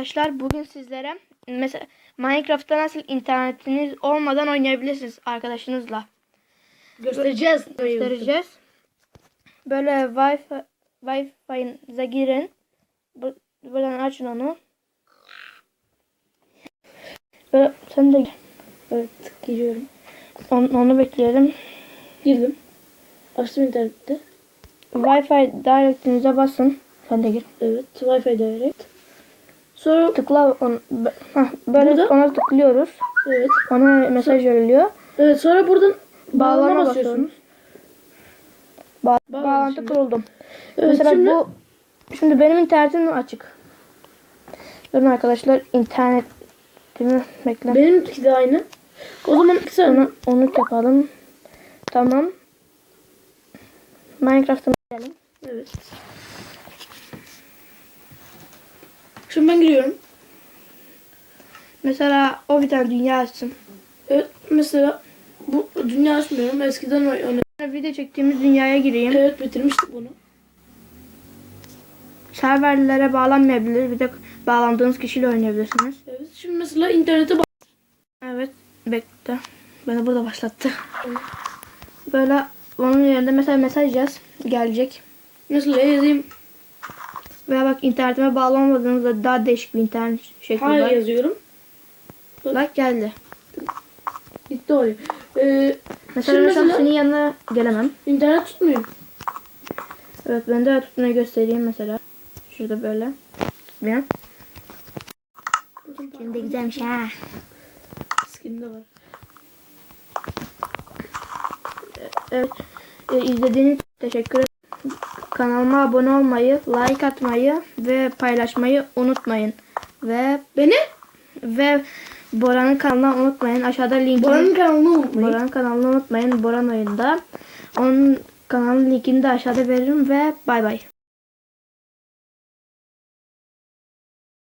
arkadaşlar bugün sizlere mesela Minecraft'ta nasıl internetiniz olmadan oynayabilirsiniz arkadaşınızla Göstereceğiz. göstereceğiz. Böyle Wi-Fi Wi-Fi'nize girin. Bu- Buradan açın onu. Böyle sen de gir. Evet giriyorum. onu, onu bekleyelim. Girdim. Açtım internette. Wi-Fi direct'inize basın. Sen de gir. Evet. Wi-Fi direct. Sonra Tıkla onu. b- hah, Böyle Burada? ona tıklıyoruz. evet. Ona mesaj veriliyor. Evet sonra buradan bağlama Bağlama basıyorsunuz. Ba- Bağlan bağlantı şimdi. kuruldu. Evet, Mesela şimdi- bu şimdi benim internetim açık. Durun arkadaşlar internetimi bekle. Benimki de aynı. O zaman saniye. Onu, onu yapalım. Tamam. Minecraft'a girelim. Evet. Şimdi ben giriyorum. Mesela o bir tane dünya açsın. Evet mesela bu dünya açmıyorum. Eskiden oy- oynuyordum. Video çektiğimiz dünyaya gireyim. Evet bitirmiştik bunu. Serverlere bağlanmayabilir. Bir de bağlandığınız kişiyle oynayabilirsiniz. Evet şimdi mesela internete bak. Evet. Bekle. Beni burada başlattı. Böyle onun yerinde mesela mesaj yaz. Gelecek. Mesela yazayım. Veya bak internetime bağlanmadığınızda daha değişik bir internet şekli Hayır var. yazıyorum. Bak geldi. Gitti oraya. Ee, Mesela, mesela mesela- senin yanına gelemem. internet tutmuyor. Evet ben de tutmayı göstereyim mesela. Şurada böyle. Tutmuyor. Şimdi güzelmiş ha. Skin'de var. Evet. Ee, izlediğiniz için teşekkür ederim. Kanalıma abone olmayı, like atmayı ve paylaşmayı unutmayın. Ve Beni? ve Bora'nın kanalını unutmayın. Aşağıda linkini Boran'ın kanalını unutmayın. Bora'nın kanalını unutmayın. Boran oyunda. Onun kanalının linkini de aşağıda veririm ve bay bay.